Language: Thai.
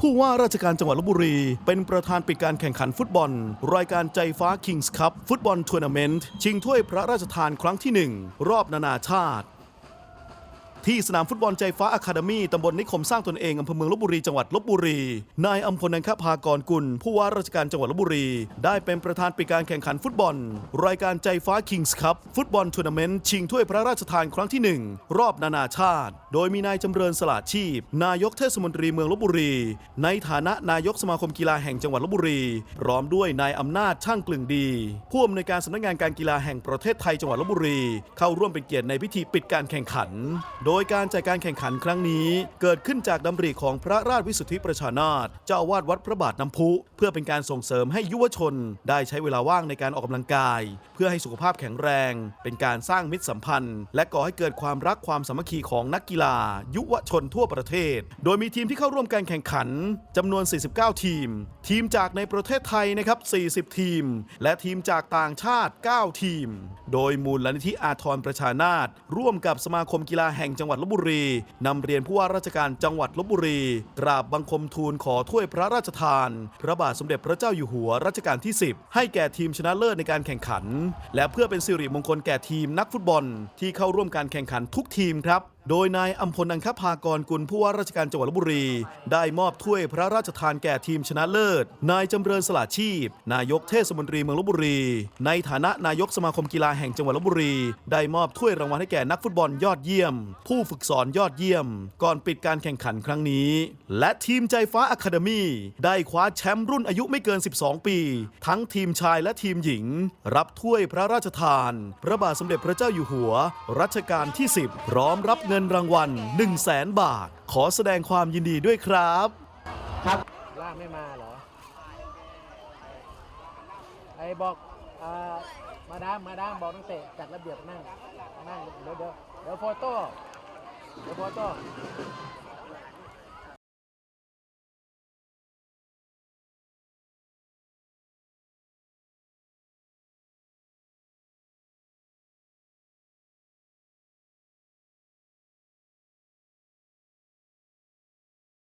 ผู้ว่าราชการจังหวัดลบบุรี เป็นประธานปิดการแข่งขันฟุตบอล รายการใจฟ้าคิงส์คัพฟุตบอลทัวร์นาเมนต์ชิงถ้วยพระราชทานครั้งที่ 1 รอบนานาชาติ ที่สนามฟุตบอลใจฟ้าอะคาเดมี่ตำบลนิคมสร้างตนเองอำเภอเมืองลบบุรีจังหวัดลบบุรี นายอัมพลนันคภากรกุล ผู้ว่าราชการจังหวัดลบบุรี ได้เป็นประธานปิดการแข่งขันฟุตบอล รายการใจฟ้าคิงส์คัพฟุตบอลทัวร์นาเมนต์ชิงถ้วยพระราชทานครั้งที่ 1 รอบนานาชาติ โดยมีนายจำเริญสละชีพ นายกเทศมนตรีเมืองลบบุรี ในฐานะนายกสมาคมกีฬาแห่งจังหวัดลบบุรี พร้อมด้วยนายอำนาจช่างกลึงดีผู้อำนวยการสำนักงานการกีฬาแห่งประเทศไทยจังหวัดลบบุรี เข้าร่วมเป็นเกียรติในพิธีปิดการแข่งขัน โดยยการจัดการแข่งขันครั้งนี้ เกิดขึ้นจากดำริของพระราชวิสุทธิประชานาถเจ้าอาวาสวัดพระบาทน้ำพุ เพื่อเป็นการส่งเสริมให้ยุวชน ได้ใช้เวลาว่างในการออกกำลังกาย เพื่อให้สุขภาพแข็งแรง เป็นการสร้างมิตรสัมพันธ์ และก่อให้เกิดความรักความสามัคคีของนักกีฬา ยุวชนทั่วประเทศ โดยมีทีมที่เข้าร่วมการแข่งขันจำนวน 49 ทีม ทีมจากในประเทศไทยนะครับ 40 ทีม และทีมจากต่างชาติ 9 ทีม โดยมูลนิธิอาทรประชานาตร่วมกับสมาคมกีฬาแห่งจังังหวัดลบบุรีนำเรียนผู้ว่าราชการจังหวัดลบบุรี กราบบังคมทูลขอถ้วยพระราชทาน พระบาทสมเด็จพระเจ้าอยู่หัวรัชกาลที่ 10 ให้แก่ทีมชนะเลิศในการแข่งขัน และเพื่อเป็นสิริมงคลแก่ทีมนักฟุตบอล ที่เข้าร่วมการแข่งขันทุกทีมครับ โดยนายอัมพลอังคภากรกุลผู้ว่าราชการจังหวัดลบบุรี ได้มอบถ้วยพระราชทานแก่ทีมชนะเลิศ นายจำเริญสละชีพ นายกเทศมนตรีเมืองลบบุรี ในฐานะนายกสมาคมกีฬาแห่งจังหวัดลบบุรี ได้มอบถ้วยรางวัลให้แก่นักฟุตบอลยอดเยี่ยม ผู้ฝึกสอนยอดเยี่ยม ก่อนปิดการแข่งขันครั้งนี้ และทีมใจฟ้าอะคาเดมี่ได้คว้าแชมป์รุ่นอายุไม่เกิน 12 ปี ทั้งทีมชายและทีมหญิง รับถ้วยพระราชทาน พระบาทสมเด็จพระเจ้าอยู่หัว รัชกาลที่ 10 พร้อมรับเงินงินรางวัล 1 0 0 0 0แสนบาท ขอแสดงความยินดีด้วยครับล่าไม่มาเหรอ ไอ้บอกอ่ามาดาม มาดาม บอกนักเตะจัดระเบียบนั่ง นั่ง เดี๋ยวเดี๋ยวเดี๋ยวโฟโต้ เดี๋ยวโฟโต้